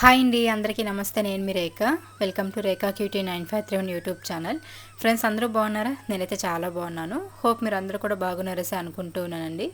Hi అండి అందరికీ నమస్తే. నేను మీ Rekha. Welcome to Rekha cutie nine five three one YouTube channel friends అందరూ బాగున్నారా? నేనైతే చాలా బాగున్నాను. హోప్ మీరు అందరూ కూడా బాగున్నారసే అనుకుంటూ ఉన్నానండి.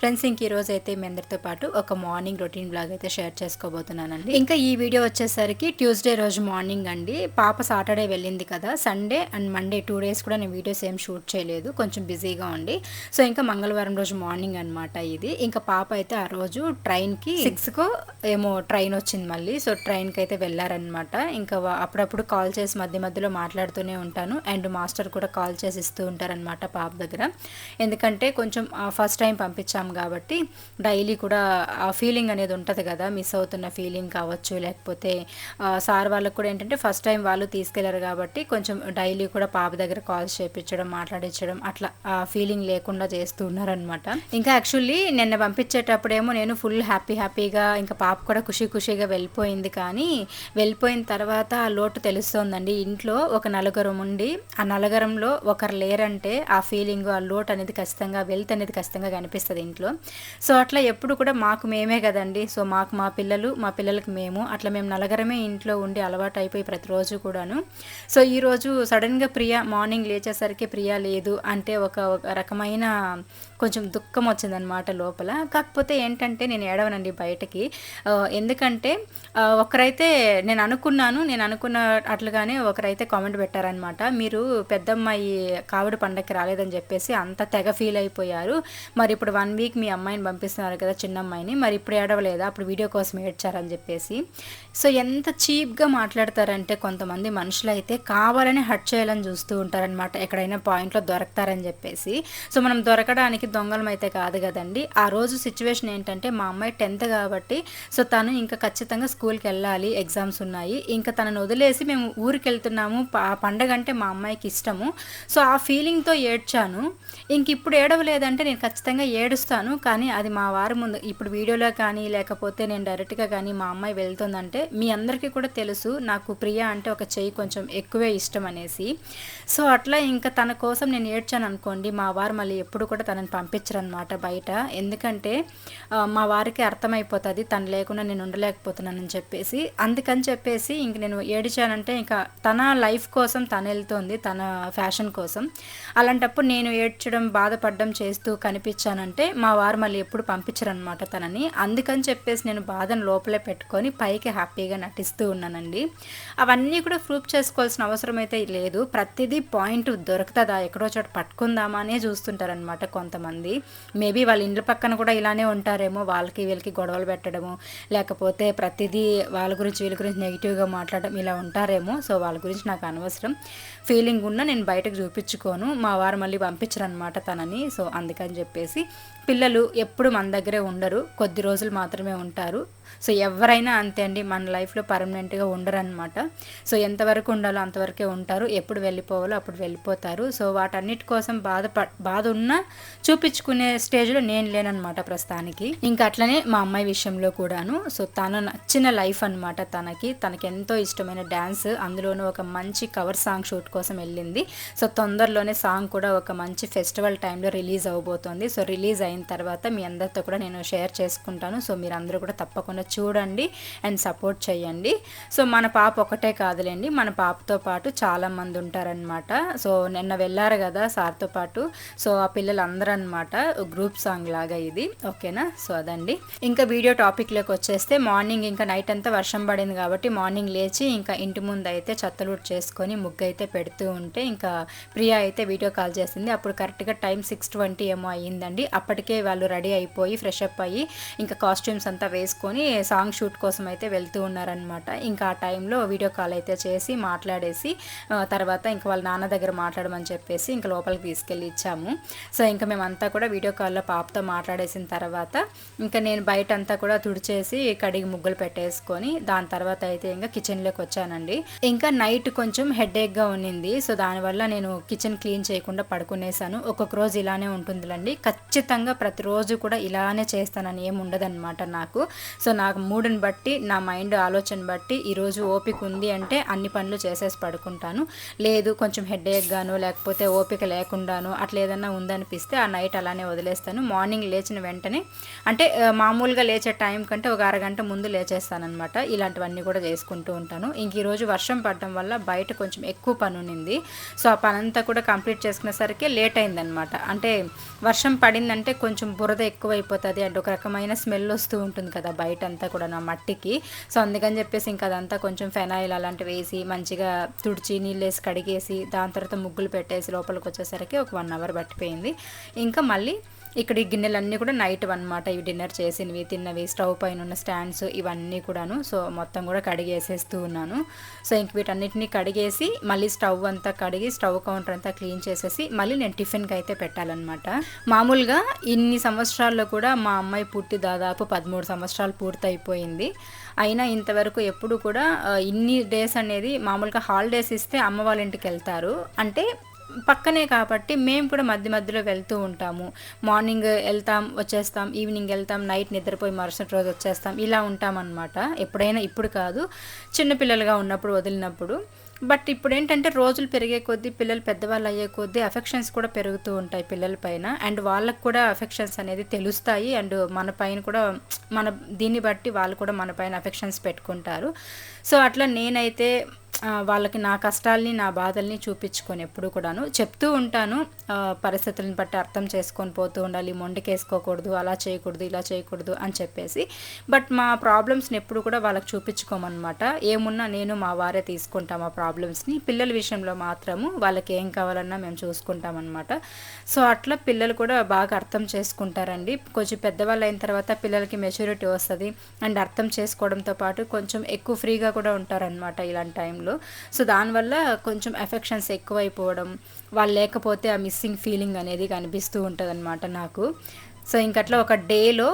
ఫ్రెండ్స్ ఇంక ఈరోజు అయితే మీ అందరితో పాటు ఒక మార్నింగ్ రొటీన్ బ్లాగ్ అయితే షేర్ చేసుకోబోతున్నానండి. ఇంకా ఈ వీడియో వచ్చేసరికి ట్యూస్డే రోజు మార్నింగ్ అండి. పాప సాటర్డే వెళ్ళింది కదా Sunday and Monday two days కూడా నేను వీడియోస్ ఏం షూట్ చేయలేదు కొంచెం బిజీగా ఉండి. సో ఇంకా మంగళవారం రోజు మార్నింగ్ అనమాట ఇది. ఇంకా పాప అయితే ఆ రోజు ట్రైన్కి సిక్స్కు ఏమో ట్రైన్ వచ్చింది మళ్ళీ. సో ట్రైన్కి అయితే వెళ్ళారనమాట ఇంకా అప్పుడప్పుడు కాల్ చేసి మధ్య మధ్యలో మాట్లాడుతూనే ఉంటాను. అండ్ మాస్టర్ కూడా కాల్ చేసి ఇస్తూ ఉంటారనమాట పాప దగ్గర. ఎందుకంటే కొంచెం ఫస్ట్ టైం పంపించాం కాబట్టి డైలీ కూడా ఆ ఫీలింగ్ అనేది ఉంటుంది కదా మిస్ అవుతున్న ఫీలింగ్ కావచ్చు లేకపోతే సార్ వాళ్ళకు కూడా ఏంటంటే ఫస్ట్ టైం వాళ్ళు తీసుకెళ్ళారు కాబట్టి కొంచెం డైలీ కూడా పాప దగ్గర కాల్స్ చేపించడం మాట్లాడించడం అట్లా ఆ ఫీలింగ్ లేకుండా చేస్తూ ఉన్నారనమాట ఇంకా యాక్చువల్లీ నిన్న పంపించేటప్పుడేమో నేను ఫుల్ హ్యాపీ హ్యాపీగా ఇంకా పాప కూడా ఖుషి ఖుషిగా వెళ్ళిపోయింది కానీ వెళ్ళిపోయిన తర్వాత ఆ లోటు తెలుస్తోందండి. ఇంట్లో ఒక నలుగురం ఉండి ఆ నలుగురంలో ఒకరు లేరంటే ఆ ఫీలింగ్ ఆ లోటు అనేది ఖచ్చితంగా వెల్త్ అనేది ఖచ్చితంగా కనిపిస్తుంది ఇంట్లో. సో అట్లా ఎప్పుడు కూడా మాకు మేమే కదండి. సో మాకు మా పిల్లలు మా పిల్లలకి మేము. అట్లా మేము నలగరమే ఇంట్లో ఉండి అలవాటు అయిపోయి ప్రతిరోజు కూడాను. సో ఈరోజు సడన్గా ప్రియా మార్నింగ్ లేచేసరికి ప్రియా లేదు అంటే ఒక ఒక రకమైన కొంచెం దుఃఖం వచ్చిందనమాట లోపల. కాకపోతే ఏంటంటే నేను ఏడవనండి బయటకి. ఎందుకంటే ఒకరైతే నేను అనుకున్నాను నేను అనుకున్న అట్లుగానే ఒకరైతే కామెంట్ పెట్టారనమాట మీరు పెద్దమ్మాయి కావిడి పండగకి రాలేదని చెప్పేసి అంత తెగ ఫీల్ అయిపోయారు. మరి ఇప్పుడు వన్ వీక్ మీ అమ్మాయిని పంపిస్తున్నారు కదా చిన్న అమ్మాయిని మరి ఇప్పుడు ఏడవలేదా? అప్పుడు వీడియో కోసం ఏడ్చారని చెప్పేసి. సో ఎంత చీప్గా మాట్లాడతారంటే కొంతమంది మనుషులు అయితే కావాలని హట్ చేయాలని చూస్తూ ఉంటారనమాట ఎక్కడైనా పాయింట్లో దొరకతారని చెప్పేసి. సో మనం దొరకడానికి దొంగలం అయితే కాదు కదండి. ఆ రోజు సిచ్యువేషన్ ఏంటంటే మా అమ్మాయి టెన్త్ కాబట్టి సో తను ఇంకా ఖచ్చితంగా స్కూల్కి వెళ్ళాలి ఎగ్జామ్స్ ఉన్నాయి. ఇంకా తనను వదిలేసి మేము ఊరికి వెళ్తున్నాము. ప- ఆ పండగ అంటే మా అమ్మాయికి ఇష్టము. సో ఆ ఫీలింగ్తో ఏడ్చాను. ఇంక ఇప్పుడు ఏడవలేదంటే నేను ఖచ్చితంగా ఏడుస్తాను. కానీ అది మా వారి ముందు ఇప్పుడు వీడియోలో కానీ లేకపోతే నేను డైరెక్ట్గా కానీ మా అమ్మాయి వెళ్తుందంటే మీ అందరికీ కూడా తెలుసు నాకు ప్రియ అంటే ఒక చెయ్యి కొంచెం ఎక్కువే ఇష్టం అనేసి. సో అట్లా ఇంకా తన కోసం నేను ఏడ్చాను అనుకోండి మా వారు మళ్ళీ ఎప్పుడు కూడా తనని పంపించరనమాట బయట. ఎందుకంటే మా వారికి అర్థమైపోతుంది తను లేకుండా నేను ఉండలేకపోతున్నానని చెప్పేసి. అందుకని చెప్పేసి ఇంక నేను ఏడిచానంటే ఇంకా తన లైఫ్ కోసం తను వెళ్తుంది తన ఫ్యాషన్ కోసం. అలాంటప్పుడు నేను ఏడ్చడం బాధపడడం చేస్తూ కనిపించానంటే మా వారు మళ్ళీ ఎప్పుడు పంపించరనమాట తనని. అందుకని చెప్పేసి నేను బాధను లోపలే పెట్టుకొని పైకి హ్యాపీగా నటిస్తూ ఉన్నానండి. అవన్నీ కూడా ప్రూఫ్ చేసుకోవాల్సిన అవసరం అయితే లేదు. ప్రతిదీ పాయింట్ దొరుకుతుందా ఎక్కడో చోట పట్టుకుందామా అనే చూస్తుంటారనమాట కొంతమంది. మేబీ వాళ్ళ ఇండ్ల పక్కన కూడా ఇలానే ఉంటారేమో వాళ్ళకి వీళ్ళకి గొడవలు పెట్టడము. లేకపోతే ప్రతిదీ వాళ్ళ గురించి వీళ్ళ గురించి నెగిటివ్గా మాట్లాడడం ఇలా ఉంటారేమో. సో వాళ్ళ గురించి నాకు అనవసరం. ఫీలింగ్ ఉన్న నేను బయటకు చూపించుకోను. మా వారు మళ్ళీ పంపించరు అనమాట తనని. సో అందుకని చెప్పేసి పిల్లలు ఎప్పుడు మన దగ్గరే ఉండరు. కొద్ది రోజులు మాత్రమే ఉంటారు. సో ఎవరైనా అంతే అండి మన లైఫ్లో పర్మనెంట్గా ఉండరనమాట సో ఎంతవరకు ఉండాలో అంతవరకే ఉంటారు. ఎప్పుడు వెళ్ళిపోవాలో అప్పుడు వెళ్ళిపోతారు. సో వాటన్నిటి కోసం బాధ బాధ ఉన్నా చూపించుకునే స్టేజ్లో నేను లేనమాట ప్రస్తుతానికి. ఇంకా అట్లనే మా అమ్మాయి విషయంలో కూడాను. సో తను నచ్చిన లైఫ్ అనమాట తనకి. తనకి ఎంతో ఇష్టమైన డ్యాన్స్. అందులోనూ ఒక మంచి కవర్ సాంగ్ షూట్ కోసం వెళ్ళింది. సో తొందరలోనే సాంగ్ కూడా ఒక మంచి ఫెస్టివల్ టైంలో రిలీజ్ అవబోతోంది సో రిలీజ్ అయిన తర్వాత మీ అందరితో కూడా నేను షేర్ చేసుకుంటాను. సో మీరు అందరూ కూడా తప్పకుండా చూడండి అండ్ సపోర్ట్ చేయండి సో మన పాప ఒకటే కాదులేండి మన పాపతో పాటు చాలా మంది ఉంటారనమాట సో నిన్న వెళ్ళారు కదా సార్తో పాటు. సో ఆ పిల్లలు అందరూ అనమాట గ్రూప్ సాంగ్ లాగా ఇది. ఓకేనా? సో అదండి. ఇంకా వీడియో టాపిక్లోకి వచ్చేస్తే మార్నింగ్ ఇంకా నైట్ అంతా వర్షం పడింది కాబట్టి మార్నింగ్ లేచి ఇంకా ఇంటి ముందు అయితే చెత్తలూట్ చేసుకొని ముగ్గు అయితే పెడుతూ ఉంటే ఇంకా ప్రియా అయితే వీడియో కాల్ చేసింది. అప్పుడు కరెక్ట్గా టైం సిక్స్ ట్వంటీ ఏమో అయ్యిందండి. అప్పటికి వాళ్ళు రెడీ అయిపోయి ఫ్రెష్ అప్ అయ్యి ఇంకా కాస్ట్యూమ్స్ అంతా వేసుకొని సాంగ్ షూట్ కోసం అయితే వెళ్తూ ఉన్నారనమాట ఇంకా ఆ టైంలో వీడియో కాల్ అయితే చేసి మాట్లాడేసి తర్వాత ఇంకా వాళ్ళ నాన్న దగ్గర మాట్లాడమని చెప్పేసి ఇంకా లోపలికి తీసుకెళ్ళి ఇచ్చాము. సో ఇంకా మేమంతా కూడా వీడియో కాల్లో పాపతో మాట్లాడేసిన తర్వాత ఇంకా నేను బయట అంతా కూడా తుడిచేసి కడిగి ముగ్గులు పెట్టేసుకొని దాని తర్వాత అయితే ఇంకా కిచెన్లోకి వచ్చానండి. ఇంకా నైట్ కొంచెం హెడేక్గా ఉన్నింది. సో దానివల్ల నేను కిచెన్ క్లీన్ చేయకుండా పడుకునేసాను. ఒక్కొక్క రోజు ఇలానే ఉంటుందిలండి. ఖచ్చితంగా ప్రతిరోజు కూడా ఇలానే చేస్తానని ఏమి ఉండదన్నమాట నాకు. సో నాకు మూడుని బట్టి నా మైండ్ ఆలోచన బట్టి ఈరోజు ఓపిక ఉంది అంటే అన్ని పనులు చేసేసి పడుకుంటాను. లేదు కొంచెం హెడేక్ గాను లేకపోతే ఓపిక లేకుండాను అట్లా ఏదన్నా ఉందనిపిస్తే ఆ నైట్ అలానే వదిలేస్తాను. మార్నింగ్ లేచిన వెంటనే అంటే మామూలుగా లేచే టైం కంటే ఒక అరగంట ముందు లేచేస్తానమాట ఇలాంటివన్నీ కూడా చేసుకుంటూ ఉంటాను. ఇంక ఈరోజు వర్షం పడడం వల్ల బయట కొంచెం ఎక్కువ పని ఉన్నింది. సో ఆ పని అంతా కూడా కంప్లీట్ చేసుకునేసరికి లేట్ అయిందనమాట అంటే వర్షం పడిందంటే కొంచెం బురద ఎక్కువ అయిపోతుంది అంటే ఒక రకమైన స్మెల్ వస్తూ ఉంటుంది కదా బయట అంతా కూడా నా మట్టికి. సో అందుకని చెప్పేసి ఇంకా అదంతా కొంచెం ఫెనాయిల్ అలాంటివి వేసి మంచిగా తుడిచి నీళ్ళు వేసి కడిగేసి దాని తర్వాత ముగ్గులు పెట్టేసి లోపలికి వచ్చేసరికి ఒక వన్ అవర్ పట్టిపోయింది. ఇంకా మళ్ళీ ఇక్కడ ఈ గిన్నెలన్నీ కూడా నైట్ అనమాట ఇవి డిన్నర్ చేసినవి తిన్నవి స్టవ్ పైన ఉన్న స్టాండ్స్ ఇవన్నీ కూడాను. సో మొత్తం కూడా కడిగేసేస్తూ ఉన్నాను. సో ఇంక వీటన్నిటిని కడిగేసి మళ్ళీ స్టవ్ అంతా కడిగి స్టవ్ కౌంటర్ అంతా క్లీన్ చేసేసి మళ్ళీ నేను టిఫిన్కి అయితే పెట్టాలన్నమాట. మామూలుగా ఇన్ని సంవత్సరాల్లో కూడా మా అమ్మాయి పుట్టి దాదాపు పదమూడు సంవత్సరాలు పూర్తయిపోయింది. అయినా ఇంతవరకు ఎప్పుడు కూడా ఇన్ని డేస్ అనేది మామూలుగా హాలిడేస్ ఇస్తే అమ్మ వాళ్ళ ఇంటికి వెళ్తారు. అంటే పక్కనే కాబట్టి మేము కూడా మధ్య మధ్యలో వెళ్తూ ఉంటాము. మార్నింగ్ వెళ్తాం వచ్చేస్తాం ఈవినింగ్ వెళ్తాం నైట్ నిద్రపోయి మరుసటి రోజు వచ్చేస్తాం. ఇలా ఉంటామన్నమాట. ఎప్పుడైనా ఇప్పుడు కాదు. చిన్నపిల్లలుగా ఉన్నప్పుడు వదిలినప్పుడు. బట్ ఇప్పుడు ఏంటంటే రోజులు పెరిగే కొద్దీ పిల్లలు పెద్దవాళ్ళు అయ్యే కొద్దీ అఫెక్షన్స్ కూడా పెరుగుతూ ఉంటాయి పిల్లల పైన. అండ్ వాళ్ళకు కూడా అఫెక్షన్స్ అనేది తెలుస్తాయి. అండ్ మన పైన కూడా మన దీన్ని బట్టి వాళ్ళు కూడా మన పైన అఫెక్షన్స్ పెట్టుకుంటారు. సో అట్లా నేనైతే వాళ్ళకి నా కష్టాల్ని నా బాధల్ని చూపించుకొని ఎప్పుడు కూడాను చెప్తూ ఉంటాను. పరిస్థితులను బట్టి అర్థం చేసుకొని పోతూ ఉండాలి. మొండికేసుకోకూడదు అలా చేయకూడదు ఇలా చేయకూడదు అని చెప్పేసి. బట్ మా ప్రాబ్లమ్స్ని ఎప్పుడు కూడా వాళ్ళకి చూపించుకోమన్నమాట. ఏమున్నా నేను మా వారే తీసుకుంటాం ఆ ప్రాబ్లమ్స్ని. పిల్లల విషయంలో మాత్రము వాళ్ళకి ఏం కావాలన్నా మేము చూసుకుంటామన్నమాట. సో అట్లా పిల్లలు కూడా బాగా అర్థం చేసుకుంటారండి. కొంచెం పెద్దవాళ్ళు అయిన తర్వాత పిల్లలకి మెచ్యూరిటీ వస్తుంది. అండ్ అర్థం చేసుకోవడంతో పాటు కొంచెం ఎక్కువ ఫ్రీగా కూడా ఉంటారనమాట ఇలాంటి టైంలో. సో దానివల్ల కొంచెం ఎఫెక్షన్స్ ఎక్కువైపోవడం వాళ్ళు లేకపోతే ఆ మిస్సింగ్ ఫీలింగ్ అనేది కనిపిస్తూ ఉంటుంది నాకు. సో ఇంకట్లా ఒక డేలో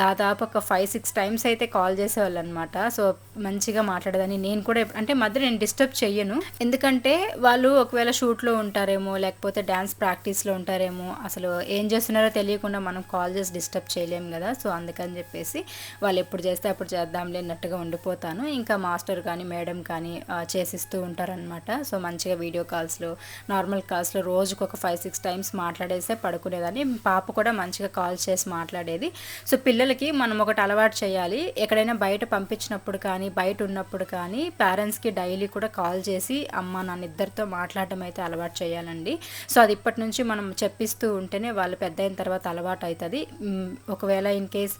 దాదాపు ఒక ఫైవ్ సిక్స్ టైమ్స్ అయితే కాల్ చేసేవాళ్ళు అనమాట సో మంచిగా మాట్లాడదని నేను కూడా అంటే మధ్య నేను డిస్టర్బ్ చెయ్యను. ఎందుకంటే వాళ్ళు ఒకవేళ షూట్లో ఉంటారేమో లేకపోతే డ్యాన్స్ ప్రాక్టీస్లో ఉంటారేమో అసలు ఏం చేస్తున్నారో తెలియకుండా మనం కాల్ చేసి డిస్టర్బ్ చేయలేము కదా. సో అందుకని చెప్పేసి వాళ్ళు ఎప్పుడు చేస్తే అప్పుడు చేద్దాం లేనట్టుగా ఉండిపోతాను. ఇంకా మాస్టర్ కానీ మేడం కానీ చేసిస్తూ ఉంటారనమాట. సో మంచిగా వీడియో కాల్స్లో నార్మల్ కాల్స్లో రోజుకు ఒక ఫైవ్ సిక్స్ టైమ్స్ మాట్లాడేస్తే పడుకునేదాన్ని. పాప కూడా మంచిగా కాల్ కాల్ చేసి మాట్లాడేది. సో పిల్లలకి మనం ఒకటి అలవాటు చేయాలి. ఎక్కడైనా బయట పంపించినప్పుడు కానీ బయట ఉన్నప్పుడు కానీ పేరెంట్స్కి డైలీ కూడా కాల్ చేసి అమ్మ నాన్న ఇద్దరితో మాట్లాడటం అయితే అలవాటు చేయాలండి. సో అది ఇప్పటి నుంచి మనం చెప్పిస్తూ ఉంటేనే వాళ్ళు పెద్ద అయిన తర్వాత అలవాటు అవుతుంది ఒకవేళ ఇన్ కేస్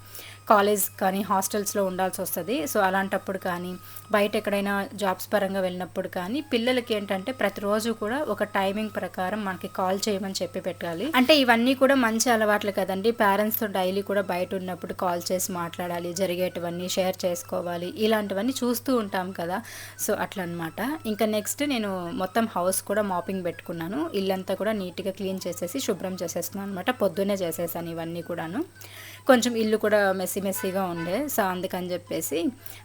కాలేజ్ కానీ హాస్టల్స్లో ఉండాల్సి వస్తుంది. సో అలాంటప్పుడు కానీ బయట ఎక్కడైనా జాబ్స్ పరంగా వెళ్ళినప్పుడు కానీ పిల్లలకి ఏంటంటే ప్రతిరోజు కూడా ఒక టైమింగ్ ప్రకారం మనకి కాల్ చేయమని చెప్పి పెట్టాలి. అంటే ఇవన్నీ కూడా మంచి అలవాట్లు కదండి. పేరెంట్స్తో డైలీ కూడా బయట ఉన్నప్పుడు కాల్ చేసి మాట్లాడాలి జరిగేటివన్నీ షేర్ చేసుకోవాలి ఇలాంటివన్నీ చూస్తూ ఉంటాం కదా. సో అట్లా అనమాట ఇంకా నెక్స్ట్ నేను మొత్తం హౌస్ కూడా మాపింగ్ పెట్టుకున్నాను. ఇల్లంతా కూడా నీట్గా క్లీన్ చేసేసి శుభ్రం చేసేస్తున్నాను అనమాట పొద్దున్నే చేసేసాను ఇవన్నీ కూడాను. కొంచెం ఇల్లు కూడా మెస్సీ మెస్సీగా ఉండే సో అందుకని చెప్పేసి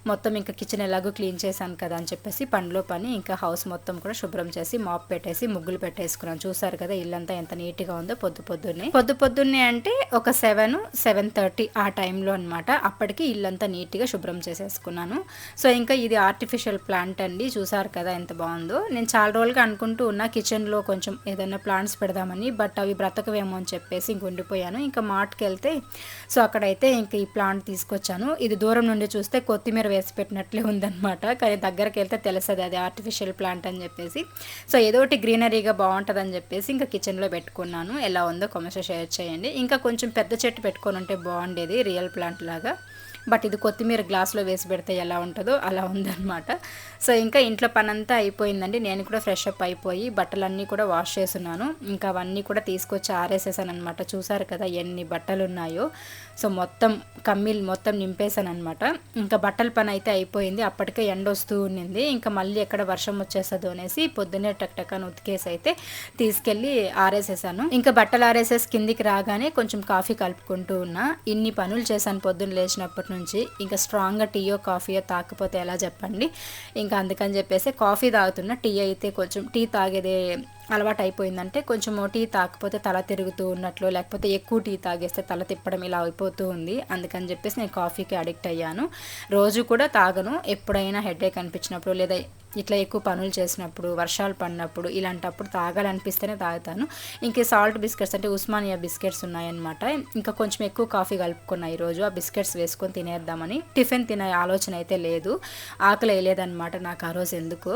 మొత్తం ఇంకా కిచెన్ ఎలాగో క్లీన్ చేశాను కదా అని చెప్పేసి పనిలో పని ఇంకా హౌస్ మొత్తం కూడా శుభ్రం చేసి మాప్ పెట్టేసి ముగ్గులు పెట్టేసుకున్నాను. చూసారు కదా ఇల్లంతా ఎంత నీట్గా ఉందో పొద్దు పొద్దున్నే. పొద్దు పొద్దున్నే అంటే ఒక సెవెన్ సెవెన్ థర్టీ ఆ టైంలో అనమాట అప్పటికి ఇల్లంతా నీట్గా శుభ్రం చేసేసుకున్నాను. సో ఇంకా ఇది ఆర్టిఫిషియల్ ప్లాంట్ అండి. చూసారు కదా ఎంత బాగుందో. నేను చాలా రోజులుగా అనుకుంటూ ఉన్నా కిచెన్లో కొంచెం ఏదైనా ప్లాంట్స్ పెడదామని బట్ అవి బ్రతకవేమో అని చెప్పేసి ఇంక ఉండిపోయాను. ఇంకా మార్ట్కి వెళ్తే సో అక్కడైతే ఇంక ఈ ప్లాంట్ తీసుకొచ్చాను. ఇది దూరం నుండి చూస్తే కొత్తిమీర వేసి పెట్టినట్లే ఉందన్నమాట. కానీ దగ్గరికి వెళ్తే తెలుస్తుంది అది ఆర్టిఫిషియల్ ప్లాంట్ అని చెప్పేసి. సో ఏదో ఒకటి గ్రీనరీగా బాగుంటుందని చెప్పేసి ఇంకా కిచెన్లో పెట్టుకున్నాను. ఎలా ఉందో కామెంట్స్ షేర్ చేయండి. ఇంకా కొంచెం పెద్ద చెట్టు పెట్టుకొని ఉంటే బాగుండేది రియల్ ప్లాంట్ లాగా. బట్ ఇది కొత్తిమీర గ్లాస్లో వేసి పెడితే ఎలా ఉంటుందో అలా ఉందన్నమాట. సో ఇంకా ఇంట్లో పనంతా అయిపోయిందండి. నేను కూడా ఫ్రెష్ అప్ అయిపోయి బట్టలన్నీ కూడా వాష్ చేస్తున్నాను. ఇంకా అవన్నీ కూడా తీసుకొచ్చి ఆరేసేసాను అనమాట చూసారు కదా ఎన్ని బట్టలు ఉన్నాయో సో మొత్తం కమ్మీలు మొత్తం నింపేశాను అనమాట ఇంకా బట్టల పని అయితే అయిపోయింది. అప్పటికే ఎండ వస్తూ ఉండింది ఇంకా మళ్ళీ ఎక్కడ వర్షం వచ్చేస్తుందో అనేసి పొద్దున్నే టక్ టక్కని ఉతికేసి అయితే తీసుకెళ్ళి ఆరేసేసాను. ఇంకా బట్టలు ఆరేసేసి కిందికి రాగానే కొంచెం కాఫీ కలుపుకుంటూ ఉన్నా. ఇన్ని పనులు చేశాను పొద్దున్న లేచినప్పటి నుంచి ఇంకా స్ట్రాంగ్గా టీయో కాఫీయో తాకపోతే ఎలా చెప్పండి? ఇంకా అందుకని చెప్పేసి కాఫీ తాగుతున్న టీ అయితే కొంచెం టీ తాగేదే అలవాటు అయిపోయిందంటే కొంచెం టీ తాకపోతే తల తిరుగుతూ ఉన్నట్లు లేకపోతే ఎక్కువ టీ తాగేస్తే తల తిప్పడం ఇలా అయిపోతూ ఉంది. అందుకని చెప్పేసి నేను కాఫీకి అడిక్ట్ అయ్యాను. రోజు కూడా తాగను. ఎప్పుడైనా హెడేక్ అనిపించినప్పుడు లేదా ఇట్లా ఎక్కువ పనులు చేసినప్పుడు వర్షాలు పడినప్పుడు ఇలాంటప్పుడు తాగాలనిపిస్తేనే తాగుతాను. ఇంకే సాల్ట్ బిస్కెట్స్ అంటే ఉస్మానియా బిస్కెట్స్ ఉన్నాయన్నమాట. ఇంకా కొంచెం ఎక్కువ కాఫీ కలుపుకున్నా ఈరోజు ఆ బిస్కెట్స్ వేసుకొని తినేద్దామని టిఫిన్ తినే ఆలోచన అయితే లేదు. ఆకలి వేయలేదన్నమాట నాకు ఆ రోజు ఎందుకు.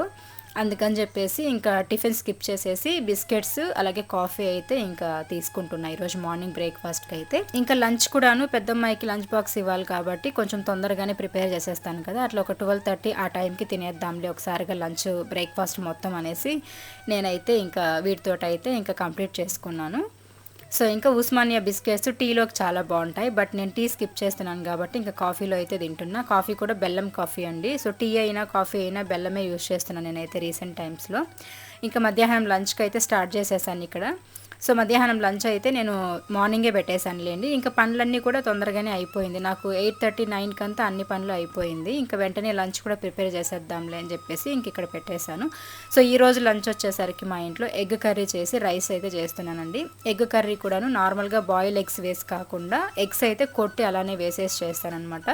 అందుకని చెప్పేసి ఇంకా టిఫిన్ స్కిప్ చేసేసి బిస్కెట్స్ అలాగే కాఫీ అయితే ఇంకా తీసుకుంటున్నా ఈరోజు మార్నింగ్ బ్రేక్ఫాస్ట్కి అయితే. ఇంకా లంచ్ కూడాను పెద్దమ్మాయికి లంచ్ బాక్స్ ఇవ్వాలి కాబట్టి కొంచెం తొందరగానే ప్రిపేర్ చేసేస్తాను కదా. అట్లా ఒక ట్వెల్వ్ థర్టీ ఆ టైంకి తినేద్దాంలే ఒకసారిగా లంచ్ బ్రేక్ఫాస్ట్ మొత్తం అనేసి నేనైతే ఇంకా వీటితోటి అయితే ఇంకా కంప్లీట్ చేసుకున్నాను. సో ఇంకా ఉస్మానియా బిస్కెట్స్ టీలోకి చాలా బాగుంటాయి బట్ నేను టీ స్కిప్ చేస్తున్నాను కాబట్టి ఇంకా కాఫీలో అయితే తింటున్నా. కాఫీ కూడా బెల్లం కాఫీ అండి. సో టీ అయినా కాఫీ అయినా బెల్లమే యూస్ చేస్తున్నాను నేనైతే రీసెంట్ టైమ్స్లో. ఇంకా మధ్యాహ్నం లంచ్కి అయితే స్టార్ట్ చేసేసాను ఇక్కడ. సో మధ్యాహ్నం లంచ్ అయితే నేను మార్నింగే పెట్టేశానులేండి. ఇంకా పనులన్నీ కూడా తొందరగానే అయిపోయింది. నాకు ఎయిట్ థర్టీ నైన్కి అంతా అన్ని పనులు అయిపోయింది. ఇంకా వెంటనే లంచ్ కూడా ప్రిపేర్ చేసేద్దాంలే అని చెప్పేసి ఇంక ఇక్కడ పెట్టేశాను. సో ఈ రోజు లంచ్ వచ్చేసరికి మా ఇంట్లో ఎగ్ కర్రీ చేసి రైస్ అయితే చేస్తున్నానండి. ఎగ్ కర్రీ కూడాను నార్మల్గా బాయిల్ ఎగ్స్ వేసి కాకుండా ఎగ్స్ అయితే కొట్టి అలానే వేసేసి చేస్తానమాట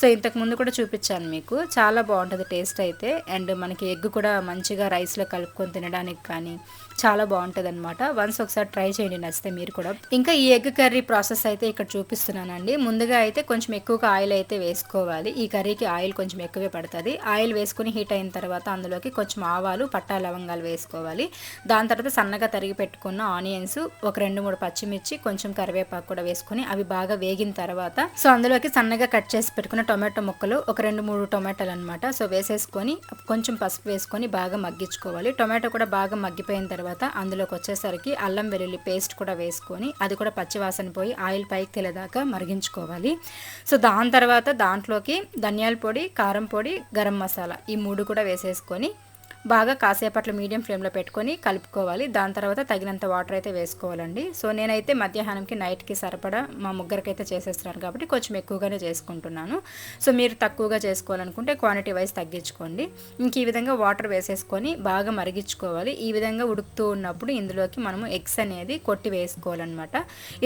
సో ఇంతకు ముందు కూడా చూపించాను మీకు. చాలా బాగుంటుంది టేస్ట్ అయితే. అండ్ మనకి ఎగ్ కూడా మంచిగా రైస్లో కలుపుకొని తినడానికి కానీ చాలా బాగుంటుంది అనమాట వన్స్ ఒకసారి ట్రై చేయండి నచ్చితే మీరు కూడా. ఇంకా ఈ ఎగ్ కర్రీ ప్రాసెస్ అయితే ఇక్కడ చూపిస్తున్నానండి. ముందుగా అయితే కొంచెం ఎక్కువగా ఆయిల్ అయితే వేసుకోవాలి. ఈ కర్రీకి ఆయిల్ కొంచెం ఎక్కువే పడుతుంది. ఆయిల్ వేసుకుని హీట్ అయిన తర్వాత అందులోకి కొంచెం ఆవాలు పట్టా లవంగాలు వేసుకోవాలి. దాని తర్వాత సన్నగా తరిగి పెట్టుకున్న ఆనియన్స్ ఒక రెండు మూడు పచ్చిమిర్చి కొంచెం కరివేపాకు కూడా వేసుకొని అవి బాగా వేగిన తర్వాత సో అందులోకి సన్నగా కట్ చేసి పెట్టుకున్న టొమాటో ముక్కలు ఒక రెండు మూడు టొమాటోలు అనమాట సో వేసేసుకొని కొంచెం పసుపు వేసుకొని బాగా మగ్గించుకోవాలి. టొమాటో కూడా బాగా మగ్గిపోయిన తర్వాత తర్వాత అందులోకి వచ్చేసరికి అల్లం వెల్లుల్లి పేస్ట్ కూడా వేసుకొని అది కూడా పచ్చివాసన పోయి ఆయిల్ పైకి తెలియదాకా మరిగించుకోవాలి. సో దాని తర్వాత దాంట్లోకి ధనియాల పొడి కారం పొడి గరం మసాలా ఈ మూడు కూడా వేసేసుకొని బాగా కాసేపట్లో మీడియం ఫ్లేమ్లో పెట్టుకొని కలుపుకోవాలి. దాని తర్వాత తగినంత వాటర్ అయితే వేసుకోవాలండి. సో నేనైతే మధ్యాహ్నంకి నైట్కి సరిపడా మా ముగ్గురికి అయితే చేసేస్తున్నాను కాబట్టి కొంచెం ఎక్కువగానే చేసుకుంటున్నాను. సో మీరు తక్కువగా చేసుకోవాలనుకుంటే క్వాంటిటీ వైజ్ తగ్గించుకోండి. ఇంక ఈ విధంగా వాటర్ వేసేసుకొని బాగా మరిగించుకోవాలి. ఈ విధంగా ఉడుకుతూ ఉన్నప్పుడు ఇందులోకి మనము ఎగ్స్ అనేది కొట్టి వేసుకోవాలన్నమాట.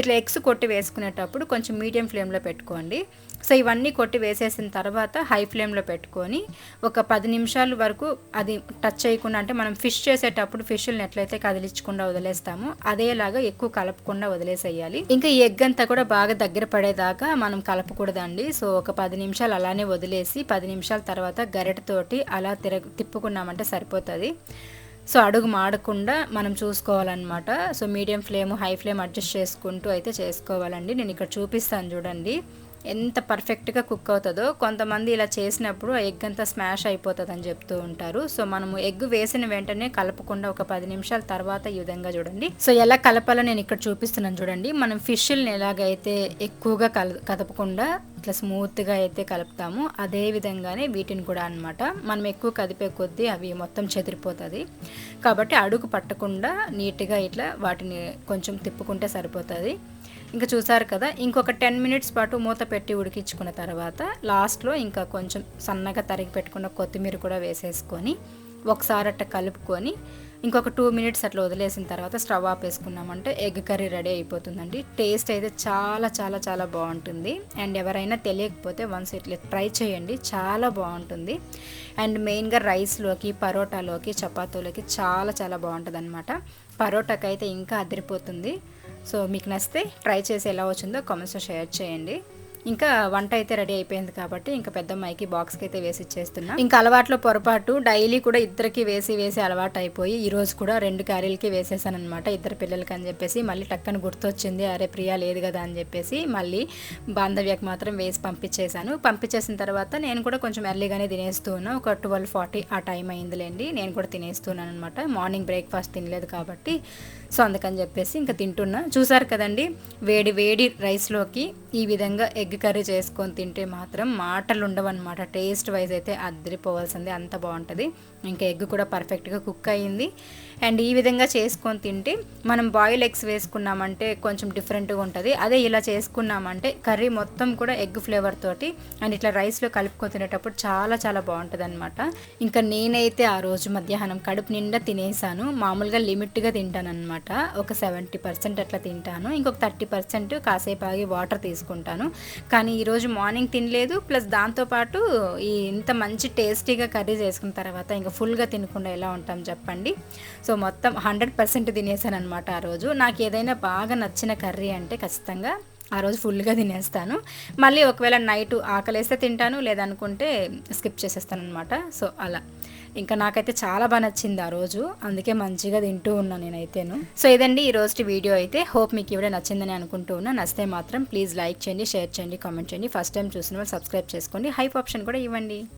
ఇట్లా ఎగ్స్ కొట్టి వేసుకునేటప్పుడు కొంచెం మీడియం ఫ్లేమ్లో పెట్టుకోండి. సో ఇవన్నీ కొట్టి వేసేసిన తర్వాత హై ఫ్లేమ్లో పెట్టుకొని ఒక పది నిమిషాల వరకు అది టచ్ చేయకుండా అంటే మనం ఫిష్ చేసేటప్పుడు ఫిష్ని ఎట్లయితే కదిలించకుండా వదిలేస్తామో అదేలాగా ఎక్కువ కలపకుండా వదిలేసేయాలి. ఇంకా ఈ ఎగ్ అంతా కూడా బాగా దగ్గర పడేదాకా మనం కలపకూడదండి. సో ఒక పది నిమిషాలు అలానే వదిలేసి పది నిమిషాల తర్వాత గరిటతోటి అలా తిరగ తిప్పుకున్నామంటే సరిపోతుంది. సో అడుగు మాడకుండా మనం చూసుకోవాలన్నమాట. So medium flame high flame adjust చేసుకుంటూ అయితే చేసుకోవాలండి. నేను ఇక్కడ చూపిస్తాను చూడండి. ఎంత పర్ఫెక్ట్గా కుక్ అవుతుందో కొంతమంది ఇలా చేసినప్పుడు ఎగ్ అంతా స్మాష్ అయిపోతుంది అని చెప్తూ ఉంటారు. సో మనము ఎగ్ వేసిన వెంటనే కలపకుండా ఒక పది నిమిషాల తర్వాత ఈ విధంగా చూడండి. సో ఎలా కలపాలో నేను ఇక్కడ చూపిస్తున్నాను చూడండి. మనం ఫిష్ని ఎలాగైతే ఎక్కువగా కల కదపకుండా ఇట్లా స్మూత్గా అయితే కలుపుతాము అదే విధంగానే వీటిని కూడా అనమాట మనం ఎక్కువ కదిపే కొద్దీ అవి మొత్తం చెదిరిపోతుంది. కాబట్టి అడుగు పట్టకుండా నీట్గా ఇట్లా వాటిని కొంచెం తిప్పుకుంటే సరిపోతుంది. ఇంకా చూసారు కదా ఇంకొక టెన్ మినిట్స్ పాటు మూత పెట్టి ఉడికించుకున్న తర్వాత లాస్ట్లో ఇంకా కొంచెం సన్నగా తరిగి పెట్టుకున్న కొత్తిమీర కూడా వేసేసుకొని ఒకసారి అట్ట కలుపుకొని ఇంకొక టూ మినిట్స్ అట్లా వదిలేసిన తర్వాత స్టవ్ ఆఫ్ వేసుకున్నామంటే ఎగ్ కర్రీ రెడీ అయిపోతుందండి. టేస్ట్ అయితే చాలా చాలా చాలా బాగుంటుంది. అండ్ ఎవరైనా తెలియకపోతే వన్స్ ఇట్లా ట్రై చేయండి చాలా బాగుంటుంది. అండ్ మెయిన్గా రైస్లోకి పరోటాలోకి చపాతీలోకి చాలా చాలా బాగుంటుంది అనమాట పరోటాకైతే అయితే ఇంకా అదిరిపోతుంది. సో మీకు నచ్చితే ట్రై చేసి ఎలా వచ్చిందో కామెంట్స్లో షేర్ చేయండి. ఇంకా వంట అయితే రెడీ అయిపోయింది కాబట్టి ఇంకా పెద్దమ్మాయికి బాక్స్కి అయితే వేసి ఇచ్చేస్తున్నా. ఇంకా అలవాట్లో పొరపాటు డైలీ కూడా ఇద్దరికి వేసి వేసి అలవాటు అయిపోయి ఈ రోజు కూడా రెండు క్యారీలకి వేసేసాను అనమాట ఇద్దరు పిల్లలకి అని చెప్పేసి మళ్ళీ టక్కన గుర్తొచ్చింది అరే ప్రియా లేదు కదా అని చెప్పేసి మళ్ళీ బాంధవ్యకి మాత్రం వేసి పంపించేశాను. పంపించేసిన తర్వాత నేను కూడా కొంచెం ఎర్లీగానే తినేస్తూ ఒక ట్వెల్వ్ ఫార్టీ ఆ టైం అయిందిలేండి నేను కూడా తినేస్తున్నాను అనమాట మార్నింగ్ బ్రేక్ఫాస్ట్ తినలేదు కాబట్టి సో అందుకని చెప్పేసి ఇంకా తింటున్నా. చూసారు కదండి వేడి వేడి రైస్లోకి ఈ విధంగా ఎగ్ ఎగ్ కర్రీ చేసుకొని తింటే మాత్రం మాటలు ఉండవన్నమాట టేస్ట్ వైజ్ అయితే అద్దరిపోవాల్సిందే అంత బాగుంటుంది. ఇంకా ఎగ్ కూడా పర్ఫెక్ట్గా కుక్ అయ్యింది. అండ్ ఈ విధంగా చేసుకొని తింటే మనం బాయిల్ ఎగ్స్ వేసుకున్నామంటే కొంచెం డిఫరెంట్గా ఉంటుంది. అదే ఇలా చేసుకున్నామంటే కర్రీ మొత్తం కూడా ఎగ్ ఫ్లేవర్ తోటి అండ్ ఇట్లా రైస్లో కలుపుకొని తినేటప్పుడు చాలా చాలా బాగుంటుంది అనమాట ఇంకా నేనైతే ఆ రోజు మధ్యాహ్నం కడుపు నిండా తినేసాను. మామూలుగా లిమిట్గా తింటాను అనమాట ఒక సెవెంటీ పర్సెంట్ అట్లా తింటాను. ఇంకొక థర్టీ పర్సెంట్ కాసేపు ఆగి వాటర్ తీసుకుంటాను. కానీ ఈరోజు మార్నింగ్ తినలేదు ప్లస్ దాంతోపాటు ఈ ఇంత మంచి టేస్టీగా కర్రీ చేసుకున్న తర్వాత ఇంకా ఫుల్గా తినకుండా ఎలా ఉంటాం చెప్పండి. సో మొత్తం హండ్రెడ్ పర్సెంట్ తినేసాను అనమాట ఆ రోజు. నాకు ఏదైనా బాగా నచ్చిన కర్రీ అంటే ఖచ్చితంగా ఆ రోజు ఫుల్గా తినేస్తాను. మళ్ళీ ఒకవేళ నైట్ ఆకలేస్తే తింటాను లేదనుకుంటే స్కిప్ చేసేస్తాను అనమాట సో అలా. ఇంకా నాకైతే చాలా బాగా నచ్చింది ఆ రోజు. అందుకే మంచిగా తింటూ ఉన్నాను నేనైతేను. సో ఇదండి ఈ రోజు వీడియో అయితే. హోప్ మీకు ఇవిడే నచ్చిందని అనుకుంటూ ఉన్నా. నచ్చితే మాత్రం ప్లీజ్ లైక్ చేయండి షేర్ చేయండి కామెంట్ చేయండి. ఫస్ట్ టైం చూసిన వాళ్ళు సబ్స్క్రైబ్ చేసుకోండి. హైప్ ఆప్షన్ కూడా ఇవ్వండి.